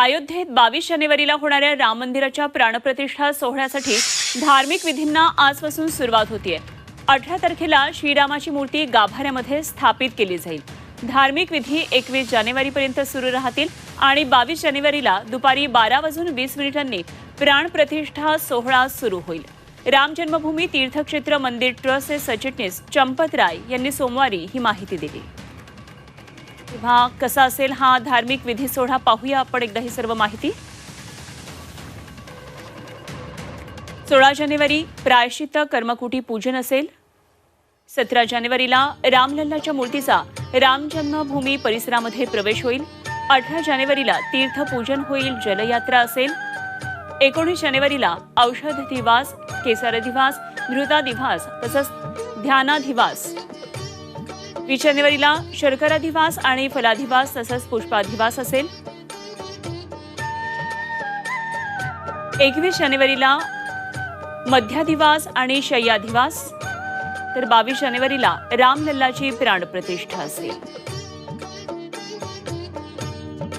अयोध्येत बावीस जानेवारीला होणाऱ्या राम मंदिराच्या प्राणप्रतिष्ठा सोहळ्यासाठी धार्मिक विधींना आजपासून सुरुवात होतीये. अठरा तारखेला श्रीरामाची मूर्ती गाभाऱ्यामध्ये स्थापित केली जाईल. धार्मिक विधी एकवीस जानेवारीपर्यंत सुरू राहतील आणि बावीस जानेवारीला दुपारी बारा वाजून वीस मिनिटांनी प्राणप्रतिष्ठा सोहळा सुरू होईल. राम जन्मभूमी तीर्थक्षेत्र मंदिर ट्रस्टचे सचिटणीस चंपत राय यांनी सोमवारी ही माहिती दिली. तेव्हा कसा असेल हा धार्मिक विधी सोहळा पाहूया आपण एकदा ही सर्व माहिती. सोळा जानेवारी प्रायश्चित्त कर्मकुटी पूजन असेल. सतरा जानेवारीला रामलल्लाच्या मूर्तीचा राम जन्मभूमी परिसरामध्ये प्रवेश होईल. अठरा जानेवारीला तीर्थपूजन होईल जलयात्रा असेल. एकोणीस जानेवारीला औषध दिवास केसरधिवास धृतादिवास तसंच ध्यानाधिवास. वीस जानेवारीला शर्कराधिवास आणि फलाधिवास तसंच पुष्पाधिवास असेल. एकवीस जानेवारीला मध्याधिवास आणि शय्याधिवास. तर बावीस जानेवारीला रामलल्लाची प्राणप्रतिष्ठा असेल.